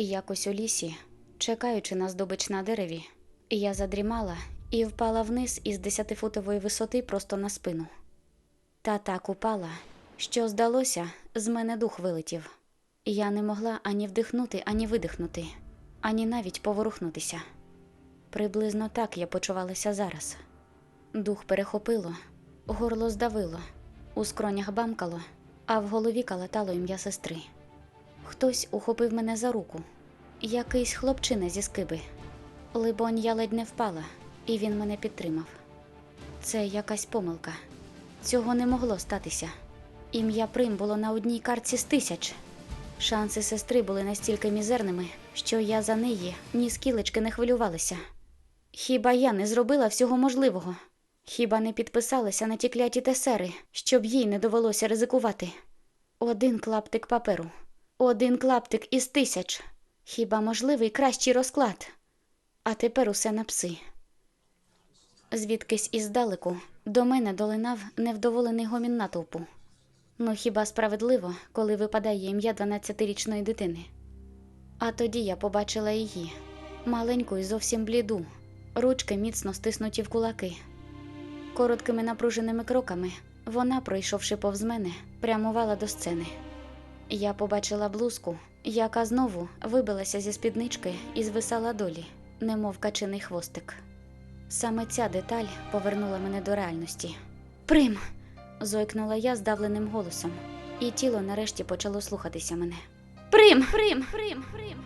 Якось у лісі, чекаючи на здобич на дереві, я задрімала і впала вниз із десятифутової висоти просто на спину. Та так упала, що, здалося, з мене дух вилетів. Я не могла ані вдихнути, ані видихнути, ані навіть поворухнутися. Приблизно так я почувалася зараз. Дух перехопило, горло здавило, у скронях бамкало, а в голові калатало ім'я сестри. Хтось ухопив мене за руку. Якийсь хлопчина зі скиби. Либонь, я ледь не впала, і він мене підтримав. Це якась помилка. Цього не могло статися. Ім'я Прим було на одній картці з тисяч. Шанси сестри були настільки мізерними, що я за неї ні скілечки не хвилювалася. Хіба я не зробила всього можливого? Хіба не підписалася на ті кляті тесери, щоб їй не довелося ризикувати? Один клаптик паперу, один клаптик із тисяч. Хіба можливий кращий розклад? А тепер усе на пси. Звідкись іздалеку до мене долинав невдоволений гомін натовпу. Ну хіба справедливо, коли випадає ім'я 12-річної дитини? А тоді я побачила її, маленьку і зовсім бліду, ручки міцно стиснуті в кулаки. Короткими напруженими кроками вона, пройшовши повз мене, прямувала до сцени. Я побачила блузку, яка знову вибилася зі спіднички і звисала долі, немов качиний хвостик. Саме ця деталь повернула мене до реальності. Прим. зойкнула я здавленим голосом, і тіло нарешті почало слухатися мене. Прим! Прим! Прим! Прим!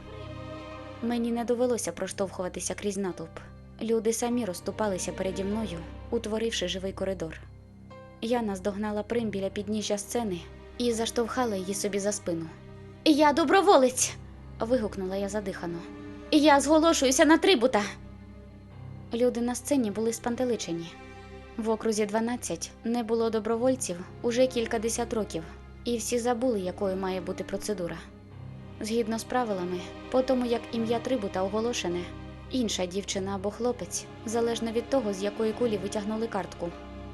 Мені не довелося проштовхуватися крізь натовп. Люди самі розступалися переді мною, утворивши живий коридор. Я наздогнала Прим біля підніжжя сцени і заштовхала її собі за спину. Я доброволець. вигукнула я задихано. Я зголошуюся на трибута. Люди на сцені були спантеличені. В окрузі 12 не було добровольців уже кількадесят років, і всі забули, якою має бути процедура. Згідно з правилами, по тому як ім'я трибута оголошене, інша дівчина або хлопець, залежно від того, з якої кулі витягнули картку,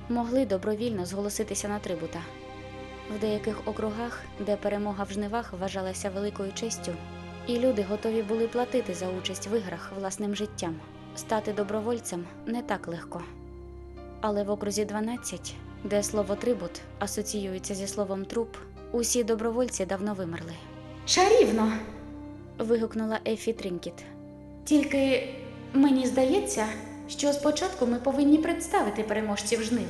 могли добровільно зголоситися на трибута. В деяких округах, де перемога в жнивах вважалася великою честю, і люди готові були платити за участь в іграх власним життям. Стати добровольцем не так легко. Але в окрузі 12, де слово трибут асоціюється зі словом труп, усі добровольці давно вимерли. Чарівно. Вигукнула Ефі Трінкіт. Тільки мені здається, що спочатку ми повинні представити переможців жнив.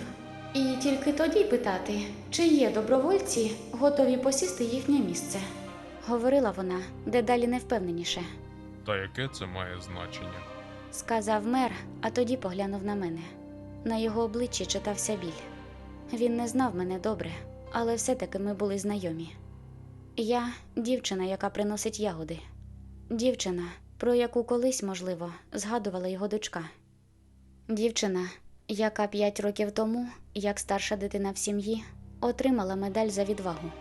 І тільки тоді питати, чи є добровольці, готові посісти їхнє місце. Говорила вона дедалі невпевненіше. Та яке це має значення? Сказав мер, а тоді поглянув на мене. На його обличчі читався біль. Він не знав мене добре, але все-таки ми були знайомі. Я дівчина, яка приносить ягоди. Дівчина, про яку колись, можливо, згадувала його дочка. Дівчина, яка п'ять років тому, як старша дитина в сім'ї, отримала медаль за відвагу.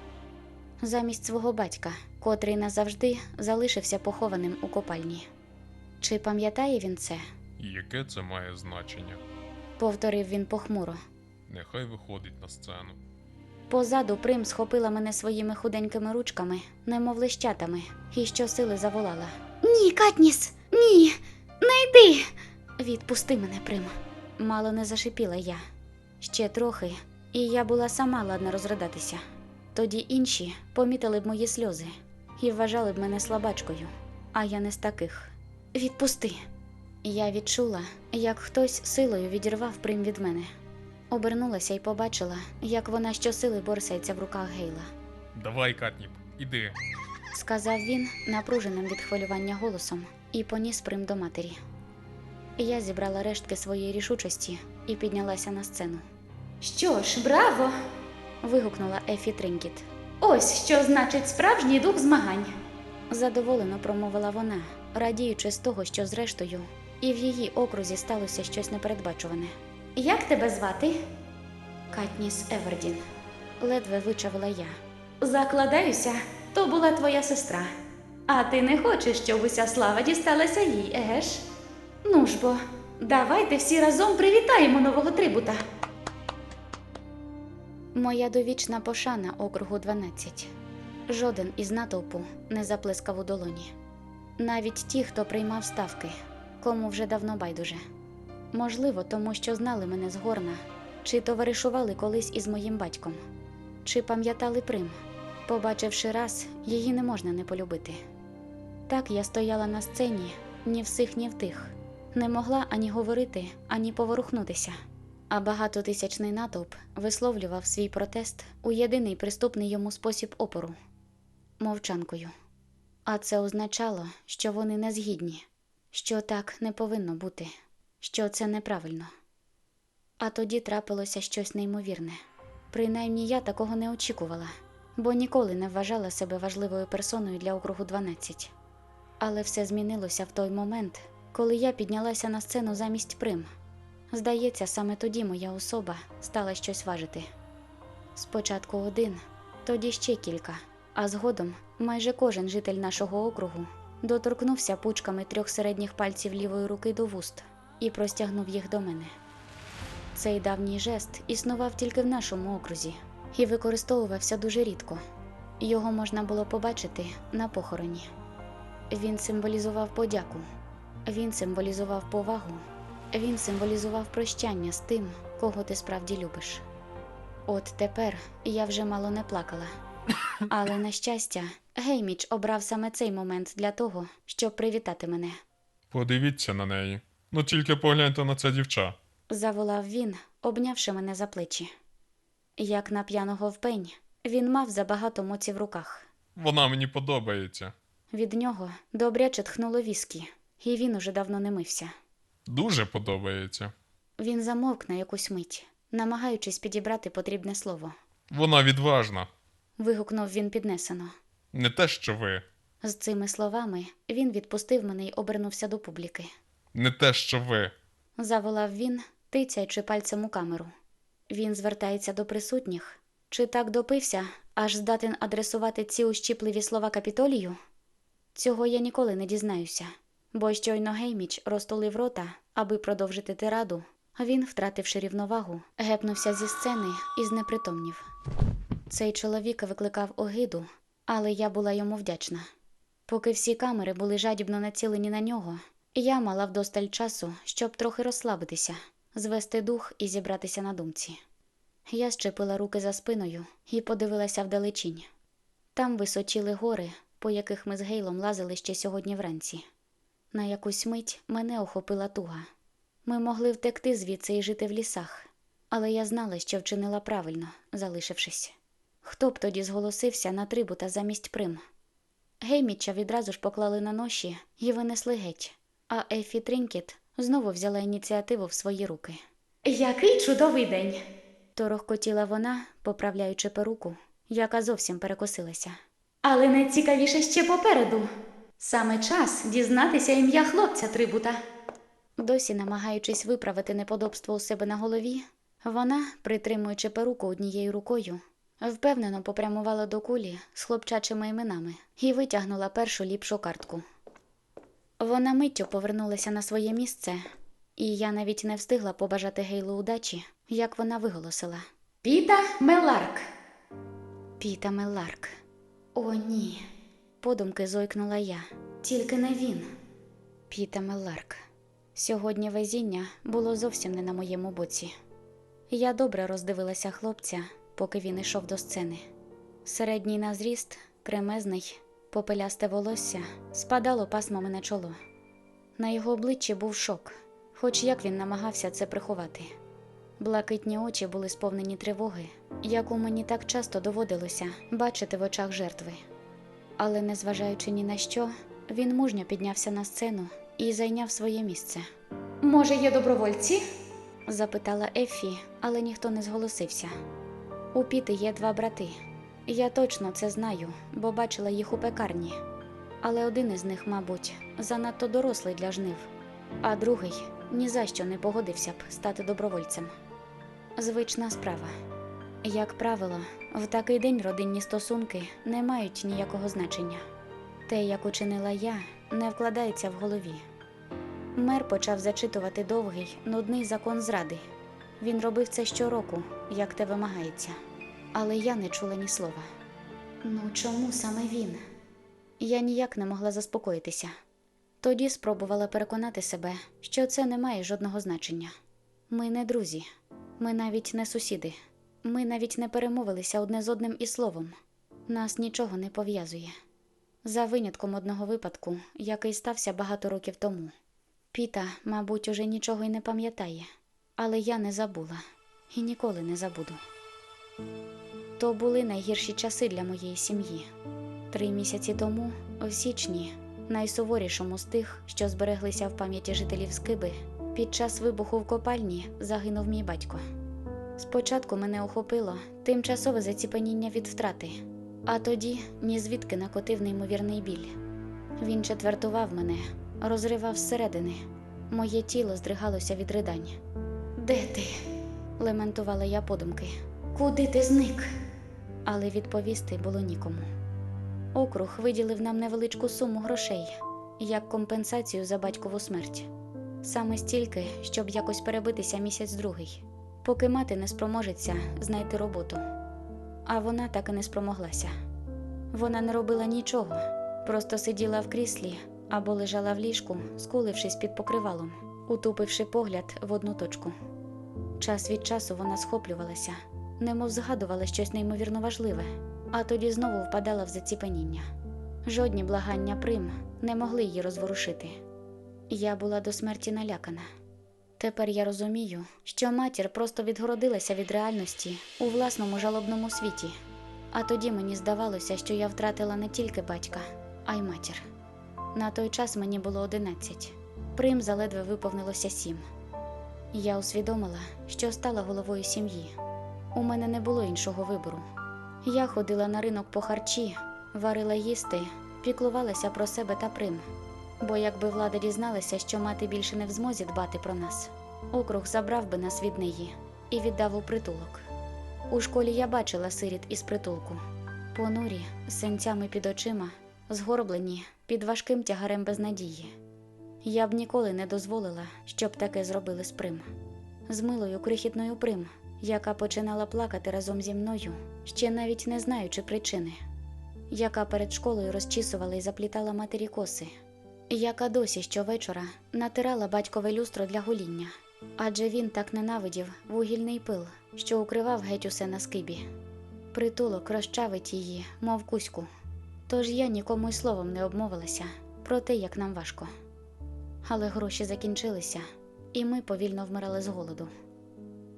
Замість свого батька, котрий назавжди залишився похованим у копальні. Чи пам'ятає він це? Яке це має значення? повторив він похмуро. Нехай виходить на сцену. Позаду Прим схопила мене своїми худенькими ручками, немов лищатами, і щосили заволала. Ні, Катніс, ні, не йди. Відпусти мене, Прим. Мало не зашипіла я. Ще трохи, і я була сама ладна розридатися. Тоді інші помітили б мої сльози і вважали б мене слабачкою, а я не з таких. Відпусти. Я відчула, як хтось силою відірвав прим від мене. Обернулася і побачила, як вона щосили борсається в руках Гейла. Давай, Катніп, іди. Сказав він напруженим від хвилювання голосом і поніс прим до матері. Я зібрала рештки своєї рішучості і піднялася на сцену. Що ж, браво! Вигукнула Ефі Тринкіт. Ось що значить справжній дух змагань. Задоволено промовила вона, радіючи з того, що зрештою і в її окрузі сталося щось непередбачуване. Як тебе звати? Катніс Евердін. Ледве вичавила я. Закладаюся, то була твоя сестра. А ти не хочеш, щоб уся слава дісталася їй, еге ж? Ну ж бо, давайте всі разом привітаємо нового трибута. Моя довічна пошана округу 12. Жоден із натовпу не заплескав у долоні. навіть ті, хто приймав ставки, кому вже давно байдуже. Можливо, тому що знали мене згорна, чи товаришували колись із моїм батьком, чи пам'ятали Прим. Побачивши раз, її не можна не полюбити. Так я стояла на сцені, ні в сих, ні в тих, не могла ані говорити, ані поворухнутися. А багатотисячний натовп висловлював свій протест у єдиний приступний йому спосіб опору мовчанкою. А це означало, що вони не згідні, що так не повинно бути, що це неправильно. А тоді трапилося щось неймовірне. Принаймні я такого не очікувала, бо ніколи не вважала себе важливою персоною для округу 12. Але все змінилося в той момент, коли я піднялася на сцену замість прим. Здається, саме тоді моя особа стала щось важити. Спочатку один, тоді ще кілька, а згодом майже кожен житель нашого округу доторкнувся пучками трьох середніх пальців лівої руки до вуст і простягнув їх до мене. Цей давній жест існував тільки в нашому окрузі і використовувався дуже рідко. Його можна було побачити на похороні. Він символізував подяку, він символізував повагу, він символізував прощання з тим, кого ти справді любиш. От тепер я вже мало не плакала. Але, на щастя, Гейміч обрав саме цей момент для того, щоб привітати мене. Подивіться на неї. Ну тільки погляньте на це дівча. Заволав він, обнявши мене за плечі. Як на п'яного в пень, він мав забагато моці в руках. Вона мені подобається. Від нього добряче тхнуло віскі, і він уже давно не мився. Дуже подобається. Він замовк на якусь мить, намагаючись підібрати потрібне слово. Вона відважна. Вигукнув він піднесено. Не те, що ви. З цими словами він відпустив мене й обернувся до публіки. Не те, що ви. Заволав він, тицяючи пальцем у камеру. Він звертається до присутніх. Чи так допився, аж здатен адресувати ці ущіпливі слова капітолію? Цього я ніколи не дізнаюся, бо щойно Гейміч розтулив рота, аби продовжити тираду, він, втративши рівновагу, гепнувся зі сцени і знепритомнів. Цей чоловік викликав огиду, але я була йому вдячна. Поки всі камери були жадібно націлені на нього, я мала вдосталь часу, щоб трохи розслабитися, звести дух і зібратися на думці. Я щепила руки за спиною і подивилася вдалечінь. Там височіли гори, по яких ми з Гейлом лазили ще сьогодні вранці. На якусь мить мене охопила туга. Ми могли втекти звідси і жити в лісах, але я знала, що вчинила правильно, залишившись. Хто б тоді зголосився на трибута замість прим? Гейміча відразу ж поклали на ноші і винесли геть, а Ефі Трінкіт знову взяла ініціативу в свої руки. Який чудовий день! Торохкотіла вона, поправляючи перуку, яка зовсім перекосилася. Але найцікавіше ще попереду. Саме час дізнатися ім'я хлопця трибута. Досі намагаючись виправити неподобство у себе на голові, вона, притримуючи перуку однією рукою, впевнено попрямувала до кулі з хлопчачими іменами і витягнула першу ліпшу картку. Вона миттю повернулася на своє місце, і я навіть не встигла побажати Гейлу удачі, як вона виголосила Піта Меларк. Піта Мелларк. О, ні. Подумки зойкнула я. Тільки не він. Піта Мелларк. Сьогодні везіння було зовсім не на моєму боці. Я добре роздивилася хлопця, поки він йшов до сцени. Середній на зріст, кремезний, попелясте волосся спадало пасмами на чоло. На його обличчі був шок, хоч як він намагався це приховати. Блакитні очі були сповнені тривоги, яку мені так часто доводилося бачити в очах жертви. Але, незважаючи ні на що, він мужньо піднявся на сцену і зайняв своє місце. Може, є добровольці? Запитала Ефі, але ніхто не зголосився. У Піти є два брати. Я точно це знаю, бо бачила їх у пекарні. Але один із них, мабуть, занадто дорослий для жнив, а другий ні за що не погодився б стати добровольцем. Звична справа. Як правило, в такий день родинні стосунки не мають ніякого значення. Те, як учинила я, не вкладається в голові. Мер почав зачитувати довгий, нудний закон зради. Він робив це щороку, як те вимагається. Але я не чула ні слова. Ну чому саме він? Я ніяк не могла заспокоїтися. Тоді спробувала переконати себе, що це не має жодного значення. Ми не друзі, ми навіть не сусіди, ми навіть не перемовилися одне з одним і словом. Нас нічого не пов'язує. За винятком одного випадку, який стався багато років тому. Піта, мабуть, уже нічого й не пам'ятає, але я не забула і ніколи не забуду. То були найгірші часи для моєї сім'ї. Три місяці тому, у січні, найсуворішому з тих, що збереглися в пам'яті жителів Скиби, під час вибуху в копальні загинув мій батько. Спочатку мене охопило тимчасове заціпеніння від втрати, а тоді ні звідки накотив неймовірний біль. Він четвертував мене, розривав зсередини. Моє тіло здригалося від ридань. Де ти? Лементувала я подумки, Куди ти зник? але відповісти було нікому. Округ виділив нам невеличку суму грошей як компенсацію за батькову смерть. Саме стільки, щоб якось перебитися місяць другий, поки мати не спроможеться знайти роботу. А вона так і не спромоглася. Вона не робила нічого, просто сиділа в кріслі або лежала в ліжку, скулившись під покривалом, утупивши погляд в одну точку. Час від часу вона схоплювалася, немов згадувала щось неймовірно важливе, а тоді знову впадала в заціпеніння. Жодні благання прим не могли її розворушити. Я була до смерті налякана. Тепер я розумію, що матір просто відгородилася від реальності у власному жалобному світі. А тоді мені здавалося, що я втратила не тільки батька, а й матір. На той час мені було одинадцять. Прим заледве виповнилося сім. Я усвідомила, що стала головою сім'ї. У мене не було іншого вибору. Я ходила на ринок по харчі, варила їсти, піклувалася про себе та прим. Бо якби влада дізналася, що мати більше не в змозі дбати про нас, округ забрав би нас від неї і віддав у притулок. У школі я бачила сиріт із притулку, понурі, з синцями під очима, згорблені під важким тягарем безнадії. Я б ніколи не дозволила, щоб таке зробили з Прим. З милою крихітною Прим, яка починала плакати разом зі мною, ще навіть не знаючи причини, яка перед школою розчісувала і заплітала матері коси, яка досі щовечора натирала батькове люстро для гоління, адже він так ненавидів вугільний пил, що укривав геть усе на скибі. Притулок розчавить її, мов кузьку. Тож я нікому й словом не обмовилася про те, як нам важко. Але гроші закінчилися, і ми повільно вмирали з голоду.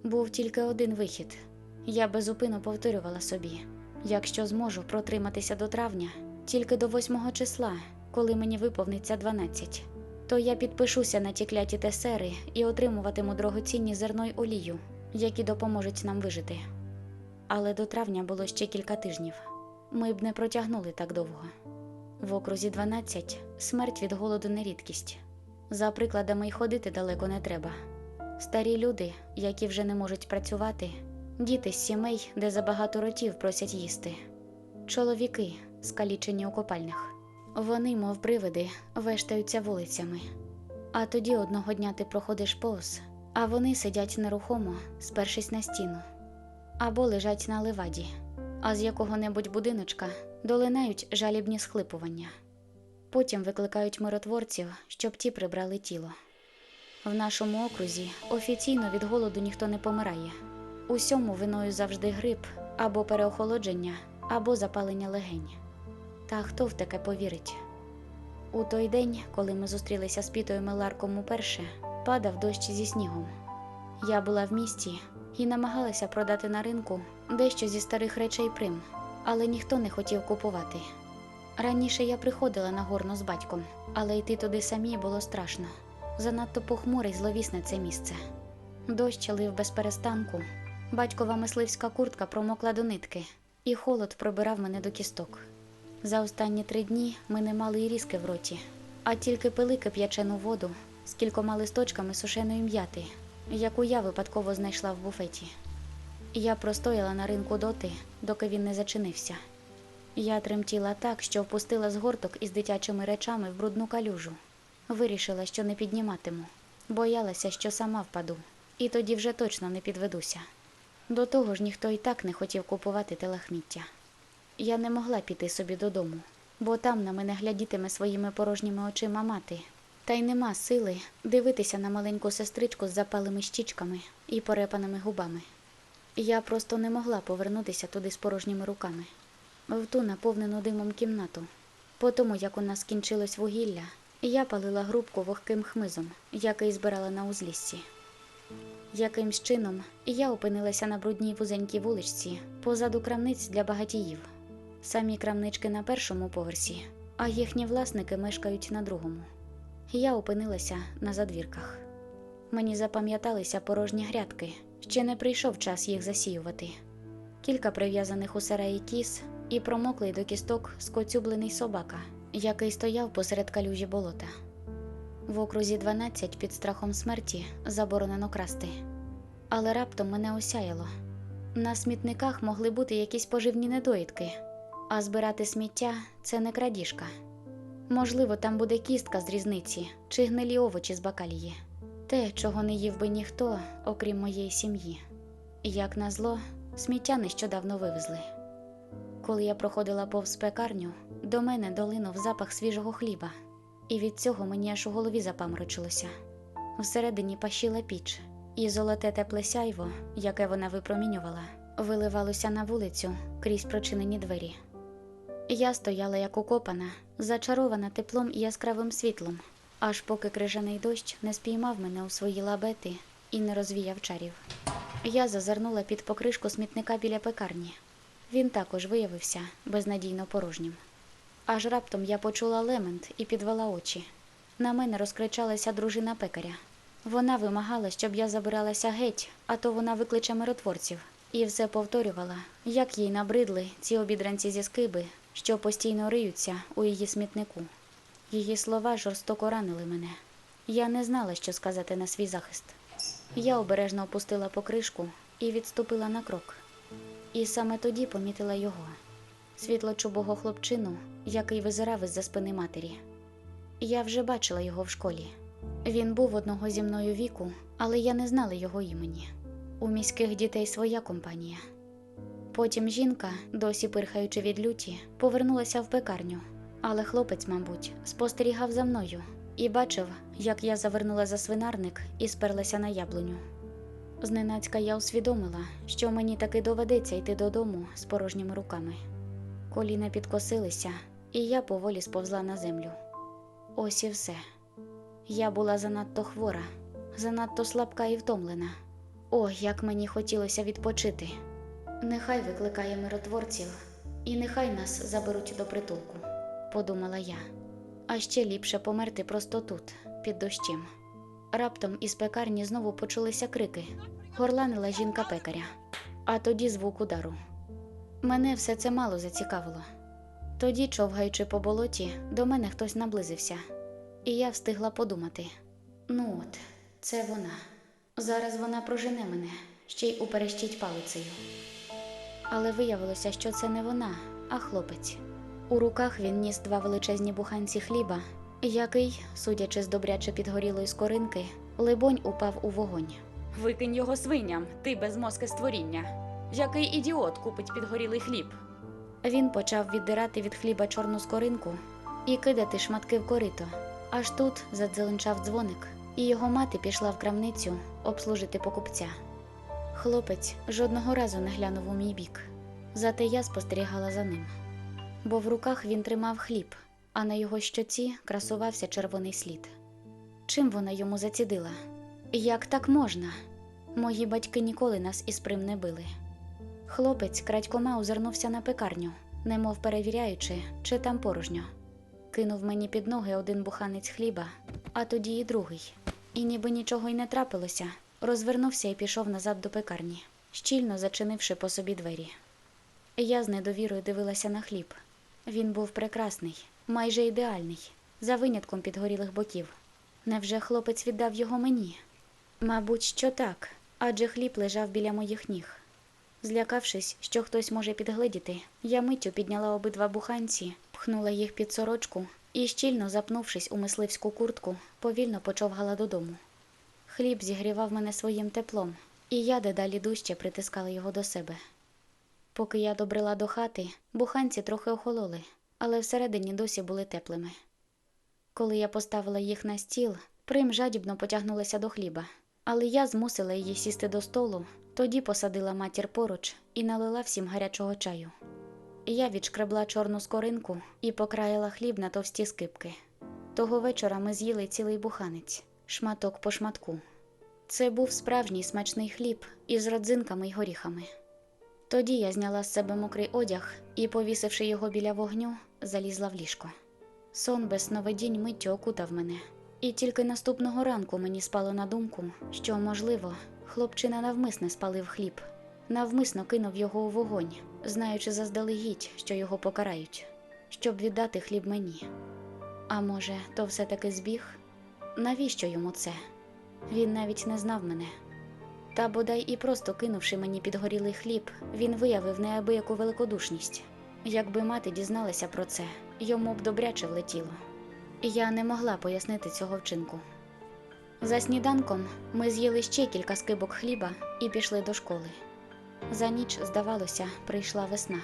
Був тільки один вихід. Я безупинно повторювала собі: якщо зможу протриматися до травня, тільки до восьмого числа, коли мені виповниться 12, то я підпишуся на ті кляті тесери і отримуватиму дорогоцінні зерно й олію, які допоможуть нам вижити. Але до травня було ще кілька тижнів. Ми б не протягнули так довго. В окрузі 12 смерть від голоду не рідкість. За прикладами й ходити далеко не треба. Старі люди, які вже не можуть працювати, діти з сімей, де забагато ротів просять їсти, чоловіки, скалічені у копальнях. Вони, мов привиди, вештаються вулицями. А тоді одного дня ти проходиш повз, а вони сидять нерухомо, спершись на стіну, або лежать на леваді, а з якого-небудь будиночка долинають жалібні схлипування. Потім викликають миротворців, щоб ті прибрали тіло. В нашому окрузі офіційно від голоду ніхто не помирає. Усьому виною завжди грип або переохолодження, або запалення легень. Та хто в таке повірить? У той день, коли ми зустрілися з Пітою Меларком уперше, падав дощ зі снігом. Я була в місті і намагалася продати на ринку дещо зі старих речей прим, але ніхто не хотів купувати. Раніше я приходила на горно з батьком, але йти туди самі було страшно. Занадто похмуре й зловісне це місце. Дощ лив без перестанку, батькова мисливська куртка промокла до нитки, і холод пробирав мене до кісток. За останні три дні ми не мали і різки в роті, а тільки пили кип'ячену воду з кількома листочками сушеної м'яти, яку я випадково знайшла в буфеті. Я простояла на ринку доти, доки він не зачинився. Я тремтіла так, що впустила згорток із дитячими речами в брудну калюжу. Вирішила, що не підніматиму, боялася, що сама впаду, і тоді вже точно не підведуся. До того ж, ніхто і так не хотів купувати телахміття. Я не могла піти собі додому, бо там на мене глядітиме своїми порожніми очима мати, Та й нема сили дивитися на маленьку сестричку з запалими щічками і порепаними губами. Я просто не могла повернутися туди з порожніми руками, в ту наповнену димом кімнату. По тому, як у нас скінчилось вугілля, я палила грубку вогким хмизом, який збирала на узліссі. Якимсь чином я опинилася на брудній вузенькій вуличці позаду крамниць для багатіїв. Самі крамнички на першому поверсі, а їхні власники мешкають на другому. Я опинилася на задвірках. Мені запам'яталися порожні грядки, ще не прийшов час їх засіювати. Кілька прив'язаних у сараї кіз і промоклий до кісток скоцюблений собака, який стояв посеред калюжі болота. В окрузі 12 під страхом смерті заборонено красти. Але раптом мене осяяло. На смітниках могли бути якісь поживні недоїдки, а збирати сміття це не крадіжка. Можливо, там буде кістка з різниці чи гнилі овочі з бакалії. Те, чого не їв би ніхто, окрім моєї сім'ї. Як назло, сміття нещодавно вивезли. Коли я проходила повз пекарню, до мене долинув запах свіжого хліба, і від цього мені аж у голові запаморочилося. Всередині пащила піч, і золоте тепле сяйво, яке вона випромінювала, виливалося на вулицю крізь прочинені двері. Я стояла як укопана, зачарована теплом і яскравим світлом, аж поки крижаний дощ не спіймав мене у свої лабети і не розвіяв чарів. Я зазирнула під покришку смітника біля пекарні. Він також виявився безнадійно порожнім. Аж раптом я почула лемент і підвела очі. На мене розкричалася дружина пекаря. Вона вимагала, щоб я забиралася геть, а то вона викличе миротворців, і все повторювала, як їй набридли ці обідранці зі скиби, що постійно риються у її смітнику. Її слова жорстоко ранили мене. Я не знала, що сказати на свій захист. Я обережно опустила покришку і відступила на крок. І саме тоді помітила його світло-чубого хлопчину, який визирав із-за спини матері. Я вже бачила його в школі. Він був одного зі мною віку, але я не знала його імені. У міських дітей своя компанія. Потім жінка, досі пирхаючи від люті, повернулася в пекарню, але хлопець, мабуть, спостерігав за мною і бачив, як я завернула за свинарник і сперлася на яблуню. Зненацька я усвідомила, що мені таки доведеться йти додому з порожніми руками. Коліна підкосилися, і я поволі сповзла на землю. Ось і все. Я була занадто хвора, занадто слабка і втомлена. О, як мені хотілося відпочити. Нехай викликає миротворців, і нехай нас заберуть до притулку, подумала я. А ще ліпше померти просто тут, під дощем. Раптом із пекарні знову почулися крики. Горланила жінка пекаря, а тоді звук удару. Мене все це мало зацікавило. Тоді, човгаючи по болоті, до мене хтось наблизився, і я встигла подумати: ну от, це вона. Зараз вона прожене мене, ще й уперещить палицею. Але виявилося, що це не вона, а хлопець. У руках він ніс два величезні буханці хліба, який, судячи з добряче підгорілої скоринки, либонь упав у вогонь. Викинь його свиням, ти безмозке створіння. Який ідіот купить підгорілий хліб? Він почав віддирати від хліба чорну скоринку і кидати шматки в корито. Аж тут задзеленчав дзвоник, і його мати пішла в крамницю обслужити покупця. Хлопець жодного разу не глянув у мій бік, зате я спостерігала за ним. Бо в руках він тримав хліб, а на його щоці красувався червоний слід. Чим вона йому зацідила? Як так можна? Мої батьки ніколи нас із прим не били. Хлопець крадькома озирнувся на пекарню, немов перевіряючи, чи там порожньо. Кинув мені під ноги один буханець хліба, а тоді і другий. І ніби нічого й не трапилося, розвернувся і пішов назад до пекарні, щільно зачинивши по собі двері. Я з недовірою дивилася на хліб. Він був прекрасний, майже ідеальний, за винятком підгорілих боків. Невже хлопець віддав його мені? Мабуть, що так, адже хліб лежав біля моїх ніг. Злякавшись, що хтось може підгледіти, я миттю підняла обидва буханці, пхнула їх під сорочку і, щільно запнувшись у мисливську куртку, повільно почовгала додому. Хліб зігрівав мене своїм теплом, і я дедалі дужче притискала його до себе. Поки я добрила до хати, буханці трохи охололи, але всередині досі були теплими. Коли я поставила їх на стіл, прим жадібно потягнулася до хліба, але я змусила її сісти до столу, тоді посадила матір поруч і налила всім гарячого чаю. Я відшкребла чорну скоринку і покраїла хліб на товсті скипки. Того вечора ми з'їли цілий буханець, шматок по шматку. Це був справжній смачний хліб із родзинками й горіхами. Тоді я зняла з себе мокрий одяг і, повісивши його біля вогню, залізла в ліжко. Сон без сновидінь миттю окутав мене, і тільки наступного ранку мені спало на думку, що, можливо, хлопчина навмисне спалив хліб, навмисно кинув його у вогонь, знаючи заздалегідь, що його покарають, щоб віддати хліб мені. А може, то все-таки збіг? Навіщо йому це? Він навіть не знав мене. Та бодай і просто кинувши мені підгорілий хліб, він виявив неабияку великодушність. Якби мати дізналася про це, йому б добряче влетіло. Я не могла пояснити цього вчинку. За сніданком ми з'їли ще кілька скибок хліба і пішли до школи. За ніч, здавалося, прийшла весна.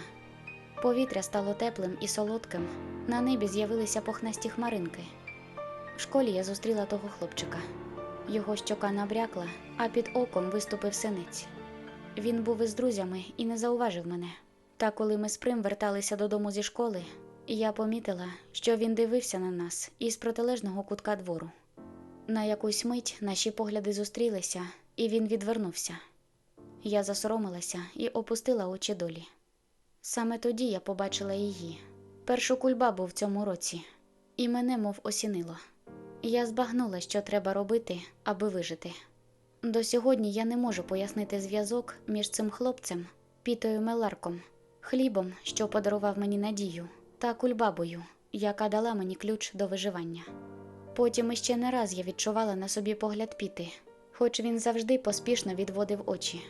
Повітря стало теплим і солодким, на небі з'явилися похнасті хмаринки. В школі я зустріла того хлопчика. Його щока набрякла, а під оком виступив синиць. Він був із друзями і не зауважив мене. Та коли ми з Прим верталися додому зі школи, я помітила, що він дивився на нас із протилежного кутка двору. На якусь мить наші погляди зустрілися, і він відвернувся. Я засоромилася і опустила очі долі. Саме тоді я побачила її, першу кульбабу в цьому році, і мене мов осінило. Я збагнула, що треба робити, аби вижити. До сьогодні я не можу пояснити зв'язок між цим хлопцем, Пітою Меларком, хлібом, що подарував мені надію, та кульбабою, яка дала мені ключ до виживання. Потім іще не раз я відчувала на собі погляд Піти, хоч він завжди поспішно відводив очі.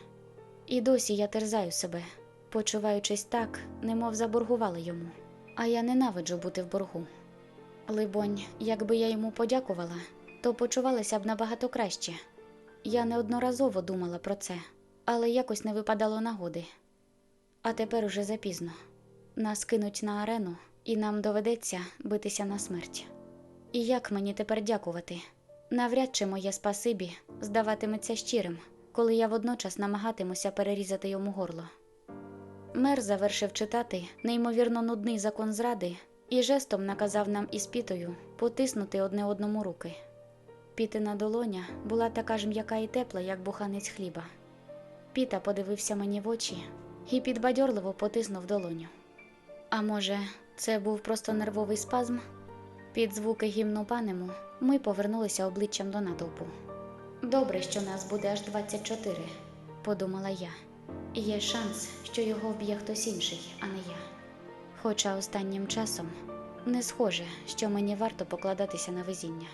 І досі я терзаю себе, почуваючись так, немов заборгувала йому, а я ненавиджу бути в боргу. Либонь, якби я йому подякувала, то почувалася б набагато краще. Я неодноразово думала про це, але якось не випадало нагоди. А тепер уже запізно. Нас кинуть на арену, і нам доведеться битися на смерть. І як мені тепер дякувати? Навряд чи моє спасибі здаватиметься щирим, коли я водночас намагатимуся перерізати йому горло. Мер завершив читати неймовірно нудний закон зради і жестом наказав нам із пітою потиснути одне одному руки. Пітина долоня була така ж м'яка і тепла, як буханець хліба. Піта подивився мені в очі і підбадьорливо потиснув долоню. А може, це був просто нервовий спазм? Під звуки гімну панему ми повернулися обличчям до натовпу. Добре, що нас буде аж 24, подумала я. Є шанс, що його вб'є хтось інший, а не я. Хоча останнім часом не схоже, що мені варто покладатися на везіння.